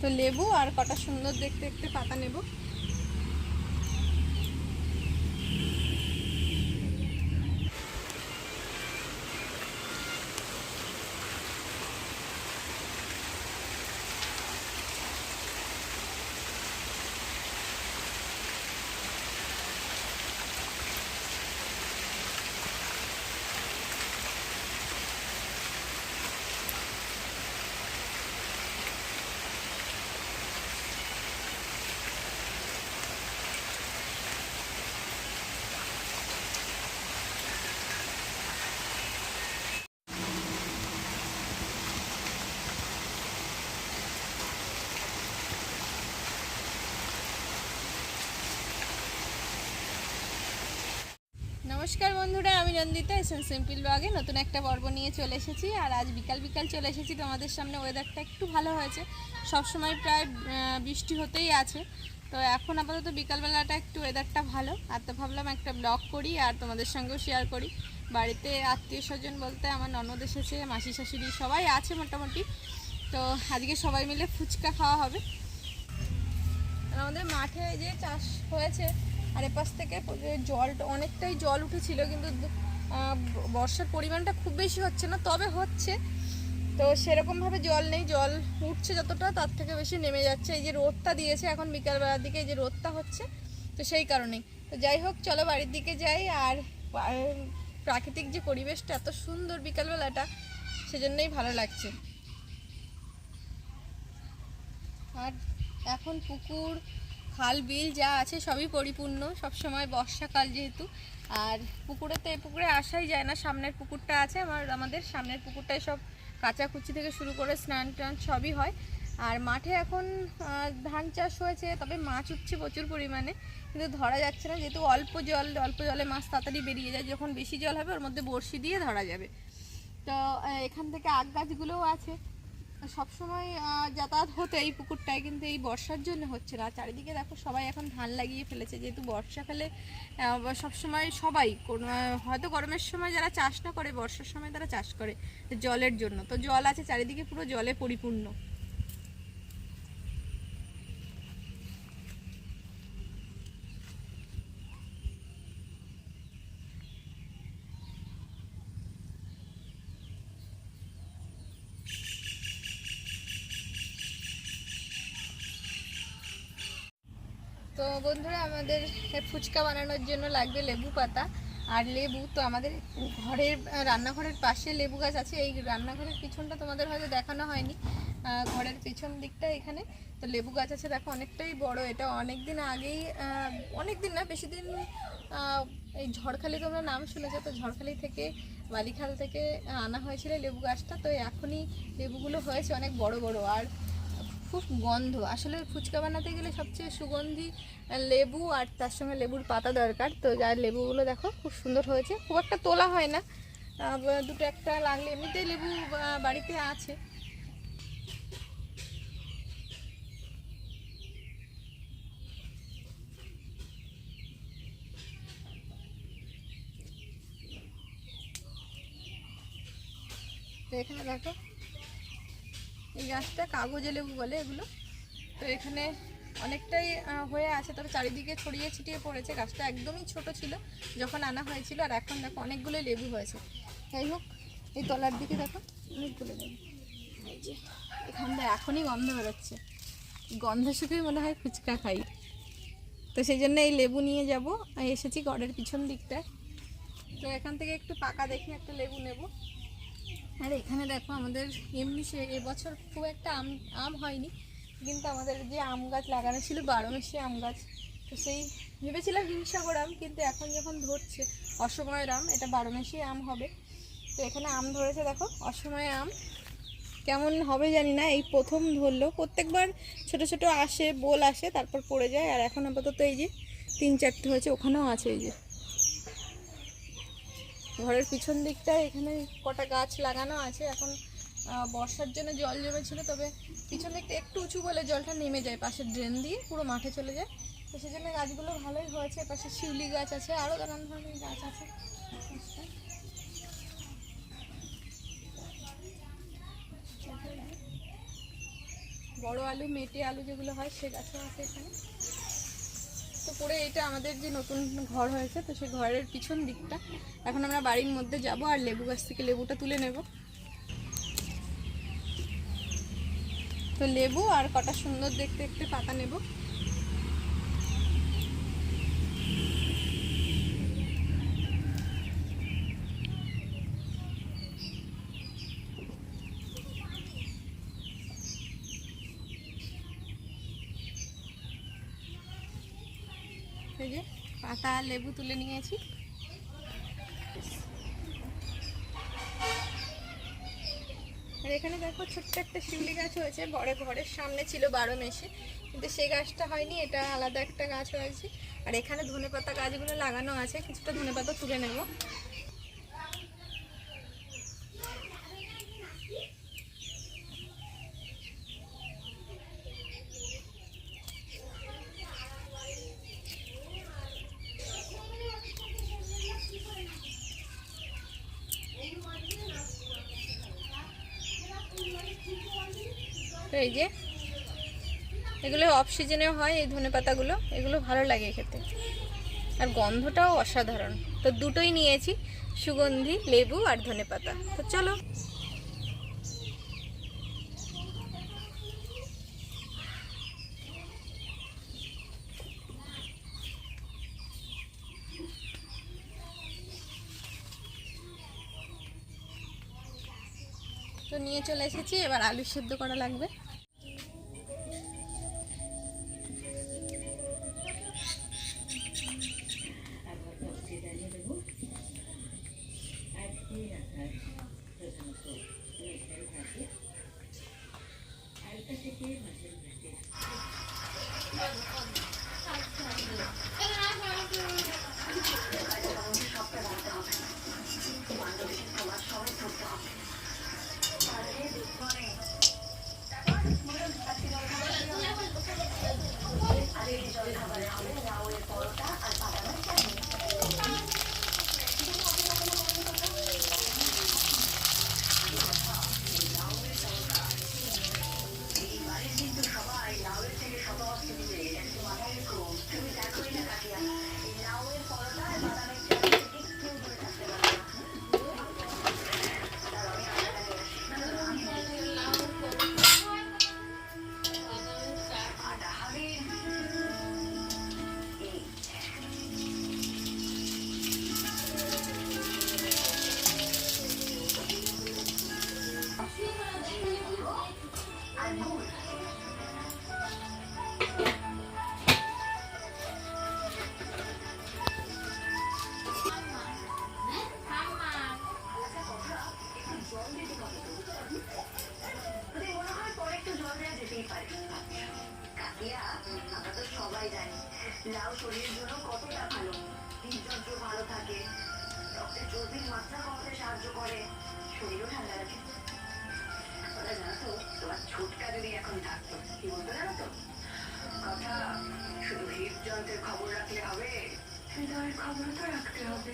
তো লেবু আর কটা সুন্দর দেখতে দেখতে পাতা নেব। নমস্কার বন্ধুরা, আমি রঞ্জিতা এসএন সিম্পল ব্লগে নতুন একটা পর্ব নিয়ে চলে এসেছি আর আজ বিকাল বিকাল চলে এসেছি। তোমাদের সামনে ওয়েদারটা একটু ভালো হয়েছে। সব সময় প্রায় বৃষ্টি হতেই আছে। তো এখন আপাতত বিকালবেলাটা একটু ওয়েদারটা ভালো। আর তো ভাবলাম একটা ব্লগ করি আর তোমাদের সঙ্গেও শেয়ার করি। বাড়িতে আত্মীয় স্বজন বলতে আমার ননদ এসেছে, মাসি শাশুড়ি সবাই আছে মোটামুটি। তো আজকে সবাই মিলে ফুচকা খাওয়া হবে। আমাদের মাঠে যে চাষ হয়েছে আর এপাশ থেকে জলটা, অনেকটাই জল উঠেছিল, কিন্তু বর্ষার পরিমাণটা খুব বেশি হচ্ছে না, তবে হচ্ছে। তো সেরকমভাবে জল নেই, জল উঠছে যতটা, তার থেকে বেশি নেমে যাচ্ছে। এই যে রোদটা দিয়েছে এখন বিকালবেলার দিকে, এই যে রোদটা হচ্ছে, তো সেই কারণেই। তো যাই হোক, চলো বাড়ির দিকে যাই আর প্রাকৃতিক যে পরিবেশটা, এত সুন্দর বিকালবেলাটা, সেজন্যই ভালো লাগছে। আর এখন পুকুর খাল, বিল যা আছে সবই পরিপূর্ণ, সব সময় বর্ষাকাল যেহেতু। আর পুকুরে তো এই পুকুরে আসাই যায় না, সামনের পুকুরটা আছে আমার আমাদের সামনের পুকুরটায় সব কাচাকুচি থেকে শুরু করে স্নান টান সবই হয়। আর মাঠে এখন ধান চাষ হয়েছে, তবে মাছ উঠছে প্রচুর পরিমাণে, কিন্তু ধরা যাচ্ছে না, যেহেতু অল্প জল, অল্প জলে মাছ তাড়াতাড়ি বেরিয়ে যায়, যখন বেশি জল হবে ওর মধ্যে বড়শি দিয়ে ধরা যাবে। তো এখান থেকে আগ গাছগুলোও আছে। সবসময় যাতায়াত হতো এই পুকুরটায়, কিন্তু এই বর্ষার জন্য হচ্ছে না। চারিদিকে দেখো সবাই এখন ধান লাগিয়ে ফেলেছে। যেহেতু বর্ষাকালে সবসময় সবাই কোনো হয়তো গরমের সময় যারা চাষ না করে, বর্ষার সময় তারা চাষ করে জলের জন্য। তো জল আছে, চারিদিকে পুরো জলে পরিপূর্ণ। তো বন্ধুরা, আমাদের ফুচকা বানানোর জন্য লাগবে লেবু পাতা। আর লেবু তো আমাদের ঘরের রান্নাঘরের পাশে লেবু গাছ আছে। এই রান্নাঘরের পিছনটা তোমাদের হয়তো দেখানো হয়নি। ঘরের পিছন দিকটা এখানে। তো লেবু গাছ আছে, দেখো অনেকটাই বড়। এটা অনেক দিন আগেই অনেক দিন না বেশি দিন এই ঝড়খালি তোমরা নাম শুনেছো, তো ঝড়খালি থেকে, বালিখাল থেকে আনা হয়েছিল লেবু গাছটা। তো এখনই লেবুগুলো হয়েছে অনেক বড় বড়। আর খুব গন্ধ। আসলে ফুচকা বানাতে গেলে সবচেয়ে সুগন্ধি লেবু আর তার সঙ্গে লেবুর পাতা দরকার। তো যার লেবুগুলো দেখো, খুব সুন্দর হয়েছে। খুব একটা তোলা হয় না। দুটো একটা লাগলে এমনিতেই লেবু বাড়িতে আছে। এখানে দেখো এই গাছটা কাগজে লেবু বলে এগুলো। তো এখানে অনেকটাই হয়ে আছে, তবে চারিদিকে ছড়িয়ে ছিটিয়ে পড়েছে। গাছটা একদমই ছোট ছিল যখন আনা হয়েছিল, আর এখন দেখো অনেকগুলো লেবু হয়েছে। যাই হোক, এই তলার দিকে দেখো, অনেকগুলো লেবু। এই যে, এখানটা এখনই গন্ধ বেরোচ্ছে। গন্ধ শুকেই মনে হয় ফুচকা খাই। তো সেই জন্য এই লেবু নিয়ে যাব এসেছি গড়ের পিছন দিকটায়। তো এখান থেকে একটু পাকা দেখে একটা লেবু নেব। আর, এখানে দেখো আমাদের এমনি সে এবছর খুব একটা আম আম হয়নি, কিন্তু আমাদের যে আম গাছ লাগানো ছিল বারো মাসে আম গাছ, তো সেই ভেবেছিলাম হিমসাগর আম, কিন্তু এখন যখন ধরছে, অসময়ের আম, এটা বারো মাসে আম হবে। তো এখানে আম ধরেছে, দেখো, অসময়ে আম। কেমন হবে জানি না, এই প্রথম ধরলো। প্রত্যেকবার ছোট ছোট আসে, বোল আসে, তারপর পড়ে যায়, আর এখন আপাতত এই যে তিন চারটে হয়েছে, ওখানেও আছে এই যে। ঘরের পিছন দিকটায় এখানে কটা গাছ লাগানো আছে। এখন বর্ষার জন্য জল জমেছিল, তবে পিছন দিকটা একটু উঁচু বলে জলটা নেমে যায়, পাশের ড্রেন দিয়ে পুরো মাঠে চলে যায়। তো সেই জন্য গাছগুলো ভালোই হয়েছে, পাশে শিউলি গাছ আছে আরও নানান ধরনের গাছ আছে। বড় আলু, মেটে আলু যেগুলো হয়, সে গাছও আছে এখানে। তো পরে এটা আমাদের যে নতুন ঘর হয়েছে, তো সেই ঘরের পিছন দিকটা। এখন আমরা বাড়ির মধ্যে যাব আর লেবু গাছ থেকে লেবুটা তুলে নেব। তো লেবু আর কটা সুন্দর দেখতে দেখতে পাতা নেব। যে পাতা, লেবু তুলে নিয়েছি। আর এখানে দেখো ছোট্ট একটা শিউলি গাছ হয়েছে, বড় ঘরের সামনে ছিল বারো মেশে, কিন্তু সেই গাছটা হয়নি, এটা আলাদা একটা গাছ হয়েছে। আর এখানে ধনেপাতা গাছগুলো লাগানো আছে, কিছুটা ধনেপাতা তুলে নেব। এই যে, এগুলো অফ সিজনে হয়, এই ধনে পাতাগুলো। এগুলো ভালো লাগে খেতে। আর গন্ধটাও অসাধারণ। তো দুটোই নিয়েছি, সুগন্ধি, লেবু আর ধনে পাতা। তো চলো। তো নিয়ে চলে এসেছি এবার আলু সেদ্ধ করা লাগবে। যদি এখন থাকতো কি বলতো জানো তো কথা শুধু হৃদযন্ত্রের খবর রাখলে হবে হৃদয়ের তো রাখতে হবে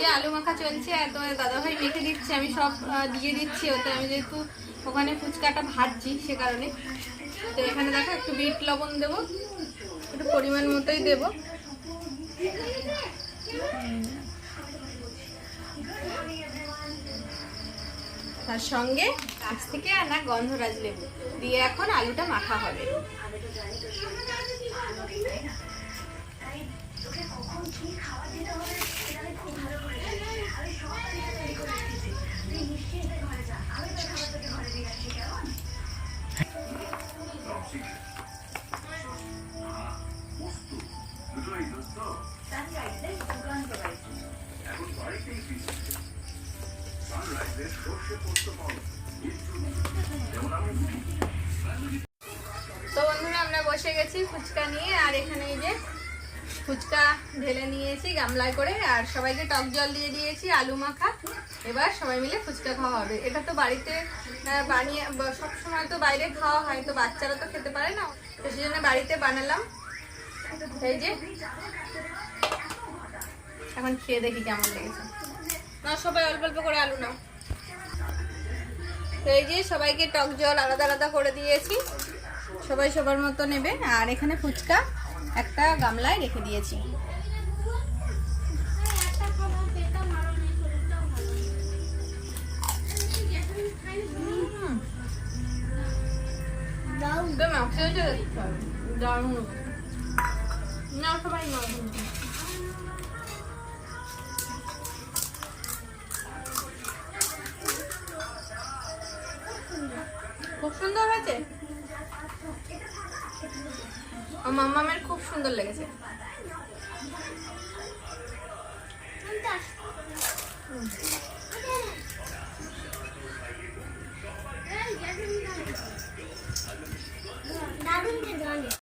যে আলু মাখা চলছে আর তোমার দাদাভাই মেখে দিচ্ছে, আমি সব দিয়ে দিচ্ছি ওতে। আমি যেহেতু ওখানে ফুচকাটা ভাজছি সে কারণে। তো এখানে দেখো, একটু বিট লবণ দেবো, একটু পরিমাণ মতোই দেবো। তার সঙ্গে গাছ থেকে আনা গন্ধরাজ লেবু। দিয়ে এখন আলুটা মাখা হবে। তো বন্ধুরা, আমরা বসে গেছি ফুচকা নিয়ে, আর এখানে এই যে ফুচকা ঢেলে নিয়েছি গামলায় করে, আর সবাইকে টক জল দিয়ে দিয়েছি, আলু মাখা। এবার সবাই মিলে ফুচকা খাওয়া হবে। এটা তো বাড়িতে বানিয়ে ব- সব সময় তো বাইরে খাওয়া হয়, তো বাচ্চারা তো খেতে পারে না, তো সেই জন্য বাড়িতে বানালাম। এই যে, এখন খেয়ে দেখি কেমন লেগেছে। না সবাই অল্প অল্প করে আলু নাও। তো এই যে সবাইকে টক জল আলাদা আলাদা করে দিয়েছি। সবাই সবার মতো নেবে। আর এখানে ফুচকা একটা গামলায় রেখে দিয়েছি। দারুণ। না সবাই নাও খুব সুন্দর হয়েছে? আমার মামের খুব সুন্দর লেগেছে। দারুণ